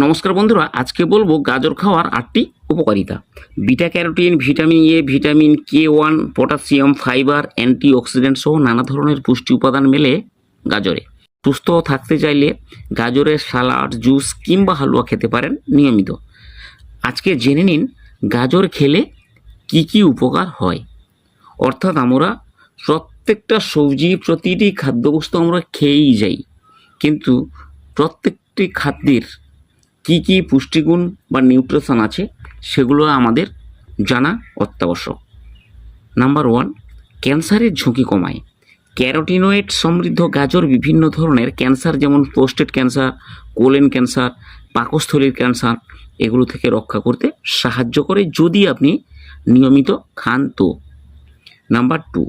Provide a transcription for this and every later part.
নমস্কার বন্ধুরা, আজকে বলব গাজর খাওয়ার আটটি উপকারিতা। Beta carotene, vitamin A, vitamin K one, potassium, fibre, antioxidant সহ নানা ধরনের পুষ্টি উপাদান মেলে গাজরে। সুস্থ থাকতে চাইলে গাজরের সালাড, জুস কিংবা হালুয়া খেতে পারেন নিয়মিত। আজকে জেনে নিন গাজর খেলে কি কি উপকার হয়। অর্থাৎ আমরা প্রত্যেকটা সবজি, প্রতিটি খাদ্যবস্তু আমরা খেয়েই যাই, কিন্তু প্রত্যেকটি খাদ্যের কি কি পুষ্টিগুণ বা নিউট্রিশন আছে সেগুলো আমাদের জানা অত্যাবশ্যক। নাম্বার ওয়ান, ক্যান্সারের ঝুঁকি কমায়। ক্যারোটিনোয়েড সমৃদ্ধ গাজর বিভিন্ন ধরনের ক্যান্সার যেমন প্রোস্টেট ক্যান্সার, কোলেন ক্যান্সার, পাকস্থলীর ক্যান্সার, এগুলো থেকে রক্ষা করতে সাহায্য করে যদি আপনি নিয়মিত খান তো। নাম্বার টু,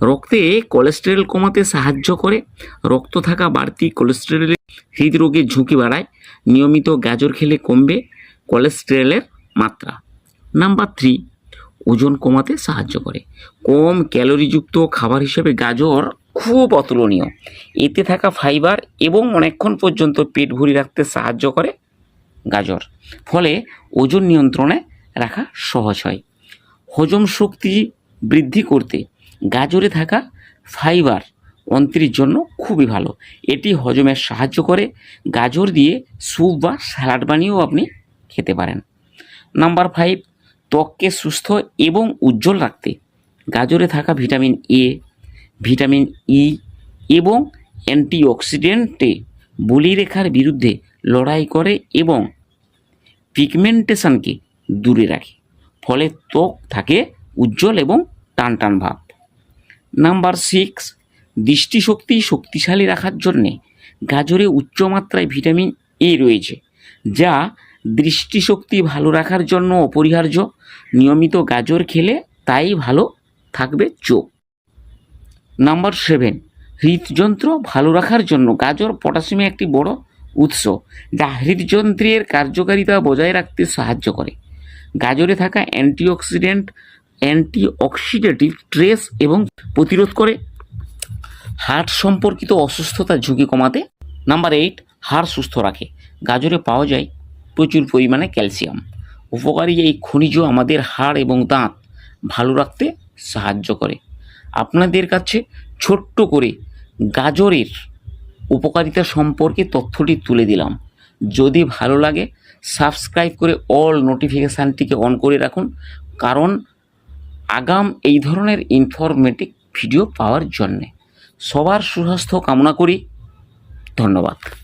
রক্তে কোলেস্টেরল কমাতে সাহায্য করে। রক্ত থাকা বাড়তি কোলেস্টেরল হৃদরোগের ঝুঁকি বাড়ায়। নিয়মিত গাজর খেলে কমবে কোলেস্টেরলের মাত্রা। নাম্বার থ্রি ওজন কমাতে সাহায্য করে। কম ক্যালোরিযুক্ত খাবার হিসেবে গাজর খুব অতুলনীয়। এতে থাকা ফাইবার এবং অনেকক্ষণ পর্যন্ত পেট ভরি রাখতে সাহায্য করে গাজর। ফলে ওজন নিয়ন্ত্রণে রাখা সহজ হয়। হজম শক্তি বৃদ্ধি করতে গাজরে থাকা ফাইবার অন্ত্রের জন্য খুবই ভালো। এটি হজমের সাহায্য করে, গাজর দিয়ে স্যুপ বা স্যালাড বানিয়েও আপনি খেতে পারেন। নাম্বার ফাইভ, ত্বককে সুস্থ এবং উজ্জ্বল রাখতে। গাজরে থাকা ভিটামিন এ ভিটামিন ই এবং অ্যান্টিঅক্সিডেন্টে বলিরেখার বিরুদ্ধে লড়াই করে এবং পিগমেন্টেশনকে দূরে রাখে। ফলে ত্বক থাকে উজ্জ্বল এবং টান টান ভাব। নাম্বার সিক্স দৃষ্টিশক্তি শক্তিশালী রাখার জন্যে গাজরে উচ্চমাত্রায় ভিটামিন এ রয়েছে, যা দৃষ্টিশক্তি ভালো রাখার জন্য অপরিহার্য। নিয়মিত গাজর খেলে তাই ভালো থাকবে চোখ। নাম্বার সেভেন, হৃদযন্ত্র ভালো রাখার জন্য গাজর পটাশিয়ামের একটি বড় উৎস, যা হৃদযন্ত্রের কার্যকারিতা বজায় রাখতে সাহায্য করে। গাজরে থাকা অ্যান্টিঅক্সিডেন্ট, অ্যান্টিঅক্সিডেটিভ স্ট্রেস এবং প্রতিরোধ করে হার্ট সম্পর্কিত অসুস্থতার ঝুঁকি কমাতে নাম্বার এইট হাড় সুস্থ রাখে। গাজরে পাওয়া যায় প্রচুর পরিমাণে ক্যালসিয়াম। উপকারী এই খনিজ আমাদের হাড় এবং দাঁত ভালো রাখতে সাহায্য করে। আপনাদের কাছে ছোট্ট করে গাজরের উপকারিতা সম্পর্কে তথ্যটি তুলে দিলাম। যদি ভালো লাগে সাবস্ক্রাইব করে অল নোটিফিকেশানটিকে অন করে রাখুন। কারণ আগাম এই ধরনের ইনফরমেটিভ ভিডিও পাওয়ার জন্যে। সবার সুস্বাস্থ্য কামনা করি। ধন্যবাদ।